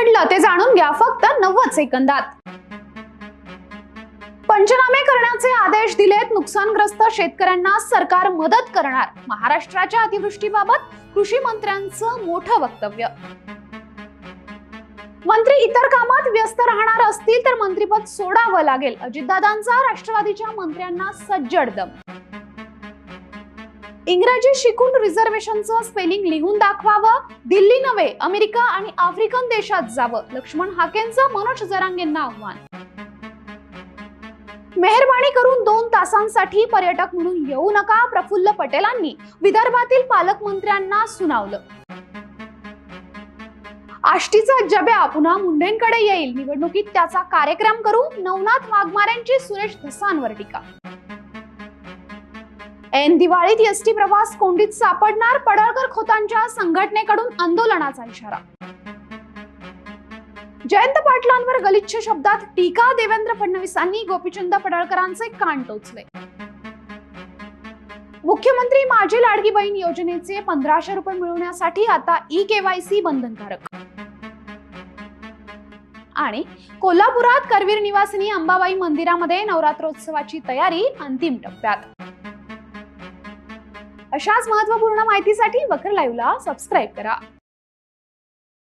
घडलं ते जाणून घ्या फक्त नव्वद सेकंदात. पंचनामे करण्याचे आदेश दिलेत नुकसानग्रस्त शेतकऱ्यांना सरकार मदत करणार. महाराष्ट्राच्या अतिवृष्टीबाबत कृषी मंत्र्यांचं मोठं वक्तव्य. मंत्री इतर कामात व्यस्त राहणार असतील तर मंत्रीपद सोडावं लागेल. अजितदादांचा राष्ट्रवादीच्या मंत्र्यांना सज्जड दम. इंग्रजी शिकून रिझर्वेशनचं स्पेलिंग लिहून दाखवावं. दिल्ली नव्हे अमेरिका आणि आफ्रिकन देशात जावं. लक्ष्मण हाकेंचं मनोज जरांगेंना आव्हान. मेहरबानी करून दोन तासांसाठी पर्यटक म्हणून येऊ नका प्रफुल्ल पटेलांनी. विदर्भातील पालकमंत्र्यांना सुनावलं. आष्टीचा जब्या पुन्हा मुंडेंकडे येईल. निवडणुकीत त्याचा कार्यक्रम करू नवनाथ वाघमारेंची सुरेश धसांवर टीका. ऐन दिवाळीत एसटी प्रवास कोंडीत सापडणार पडळकर खोतांच्या संघटनेकडून आंदोलनाचा इशारा. जयंत पाटलांवर गलिच्छ शब्दात टीका देवेंद्र फडणवीसांनी गोपीचंद पडळकरांचे कान टोचले. मुख्यमंत्री माझी लाडकी बहीण योजनेचे पंधराशे रुपये मिळवण्यासाठी आता ई केवायसी बंधनकारक. आणि कोल्हापुरात करवीर निवासिनी अंबाबाई मंदिरामध्ये नवरात्रोत्सवाची तयारी अंतिम टप्प्यात. अशाच महत्त्वपूर्ण माहितीसाठी वकर लाईव्हला सबस्क्राईब करा.